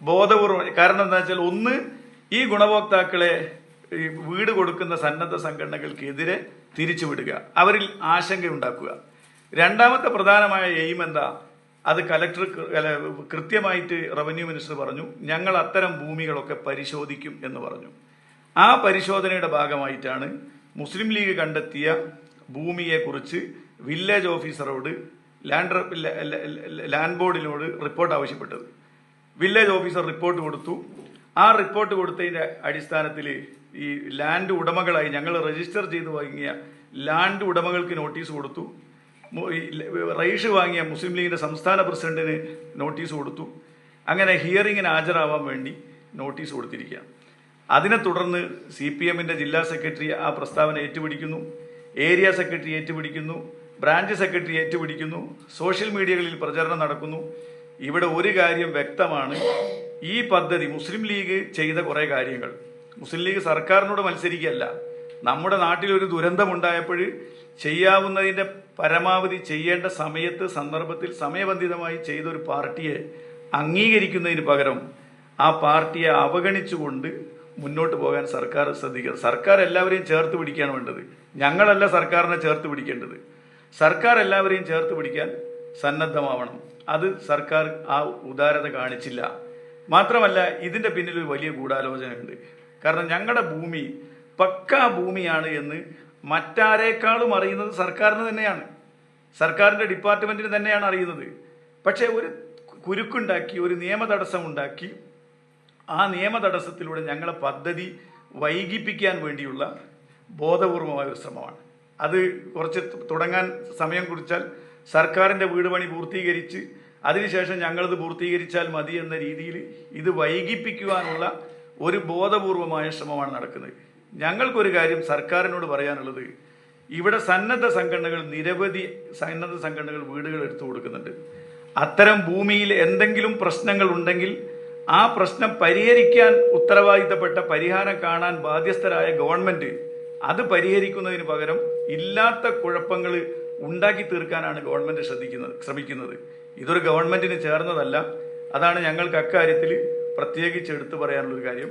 ബോധപൂർവം കാരണം എന്താ വെച്ചാൽ ഒന്ന് ഈ ഗുണഭോക്താക്കളെ ഈ വീട് കൊടുക്കുന്ന സന്നദ്ധ സംഘടനകൾക്കെതിരെ തിരിച്ചുവിടുക. അവരിൽ ആശങ്ക ഉണ്ടാക്കുക രണ്ടാമത്തെ പ്രധാനമായ എയിം എന്താ? അത് കലക്ടർ കൃത്യമായിട്ട് റവന്യൂ മിനിസ്റ്റർ പറഞ്ഞു ഞങ്ങൾ അത്തരം ഭൂമികളൊക്കെ പരിശോധിക്കും എന്ന് പറഞ്ഞു. ആ പരിശോധനയുടെ ഭാഗമായിട്ടാണ് മുസ്ലിം ലീഗ് കണ്ടെത്തിയ ഭൂമിയെക്കുറിച്ച് വില്ലേജ് ഓഫീസറോട് ലാൻഡ് ലാൻഡ് ബോർഡിനോട് റിപ്പോർട്ട് ആവശ്യപ്പെട്ടത്. വില്ലേജ് ഓഫീസർ റിപ്പോർട്ട് കൊടുത്തു. ആ റിപ്പോർട്ട് കൊടുത്തതിന്റെ അടിസ്ഥാനത്തിൽ ഈ ലാൻഡ് ഉടമകളായി ഞങ്ങൾ രജിസ്റ്റർ ചെയ്ത് വാങ്ങിയ ലാൻഡ് ഉടമകൾക്ക് നോട്ടീസ് കൊടുത്തു. റൈഷ് വാങ്ങിയ മുസ്ലിം ലീഗിന്റെ സംസ്ഥാന പ്രസിഡന്റിന് നോട്ടീസ് കൊടുത്തു. അങ്ങനെ ഹിയറിങ്ങിന് ഹാജരാവാൻ വേണ്ടി നോട്ടീസ് കൊടുത്തിരിക്കുകയാണ് അതിനെ തുടർന്ന് സി പി എമ്മിന്റെ ജില്ലാ സെക്രട്ടറി ആ പ്രസ്താവന ഏറ്റുപിടിക്കുന്നു. ഏരിയ സെക്രട്ടറി ഏറ്റുപിടിക്കുന്നു. ബ്രാഞ്ച് സെക്രട്ടറി ഏറ്റുപിടിക്കുന്നു. സോഷ്യൽ മീഡിയകളിൽ പ്രചരണം നടക്കുന്നു. ഇവിടെ ഒരു കാര്യം വ്യക്തമാണ്. ഈ പദ്ധതി മുസ്ലിം ലീഗ് ചെയ്ത കുറേ കാര്യങ്ങൾ. മുസ്ലിം ലീഗ് സർക്കാരിനോട് മത്സരിക്കുകയല്ല. നമ്മുടെ നാട്ടിൽ ഒരു ദുരന്തമുണ്ടായപ്പോൾ ചെയ്യാവുന്നതിന്റെ പരമാവധി ചെയ്യേണ്ട സമയത്ത് സന്ദർഭത്തിൽ സമയബന്ധിതമായി ചെയ്തൊരു പാർട്ടിയെ അംഗീകരിക്കുന്നതിന് പകരം ആ പാർട്ടിയെ അവഗണിച്ചുകൊണ്ട് മുന്നോട്ട് പോകാൻ സർക്കാർ ശ്രദ്ധിക്കുക. സർക്കാർ എല്ലാവരെയും ചേർത്ത് പിടിക്കുകയാണ് വേണ്ടത്. ഞങ്ങളല്ല സർക്കാരിനെ ചേർത്ത് പിടിക്കേണ്ടത്. സർക്കാർ എല്ലാവരെയും ചേർത്ത് പിടിക്കാൻ സന്നദ്ധമാവണം. അത് സർക്കാർ ആ ഉദാരത കാണിച്ചില്ല. മാത്രമല്ല ഇതിന്റെ പിന്നിൽ ഒരു വലിയ ഗൂഢാലോചനയുണ്ട്. കാരണം ഞങ്ങളുടെ ഭൂമി പക്കാ ഭൂമിയാണ് എന്ന് മറ്റാരേക്കാളും അറിയുന്നത് സർക്കാരിന് തന്നെയാണ്. സർക്കാരിന്റെ ഡിപ്പാർട്ട്മെന്റിന് തന്നെയാണ് അറിയുന്നത്. പക്ഷേ ഒരു കുരുക്കുണ്ടാക്കി ഒരു നിയമ തടസ്സം ഉണ്ടാക്കി ആ നിയമ തടസ്സത്തിലൂടെ ഞങ്ങളെ പദ്ധതി വൈകിപ്പിക്കാൻ വേണ്ടിയുള്ള ബോധപൂർവമായ ഒരു ശ്രമമാണ്. അത് കുറച്ച് തുടങ്ങാൻ സമയം കുറിച്ചാൽ സർക്കാരിന്റെ വീട് പണി പൂർത്തീകരിച്ച് അതിനുശേഷം ഞങ്ങളത് പൂർത്തീകരിച്ചാൽ മതി എന്ന രീതിയിൽ ഇത് വൈകിപ്പിക്കുവാനുള്ള ഒരു ബോധപൂർവമായ ശ്രമമാണ് നടക്കുന്നത്. ഞങ്ങൾക്കൊരു കാര്യം സർക്കാരിനോട് പറയാനുള്ളത്. ഇവിടെ സന്നദ്ധ സംഘടനകൾ നിരവധി സന്നദ്ധ സംഘടനകൾ വീടുകൾ എടുത്തു കൊടുക്കുന്നുണ്ട്. അത്തരം ഭൂമിയിൽ എന്തെങ്കിലും പ്രശ്നങ്ങൾ ഉണ്ടെങ്കിൽ ആ പ്രശ്നം പരിഹരിക്കാൻ ഉത്തരവാദിത്തപ്പെട്ട പരിഹാരം കാണാൻ ബാധ്യസ്ഥരായ ഗവൺമെന്റ് അത് പരിഹരിക്കുന്നതിന് പകരം ഇല്ലാത്ത കുഴപ്പങ്ങൾ ഉണ്ടാക്കി തീർക്കാനാണ് ഗവൺമെന്റ് ശ്രദ്ധിക്കുന്നത് ശ്രമിക്കുന്നത്. ഇതൊരു ഗവൺമെന്റിന് ചേർന്നതല്ല. അതാണ് ഞങ്ങൾക്ക് അക്കാര്യത്തിൽ പ്രത്യേകിച്ച് എടുത്തു പറയാനുള്ളൊരു കാര്യം.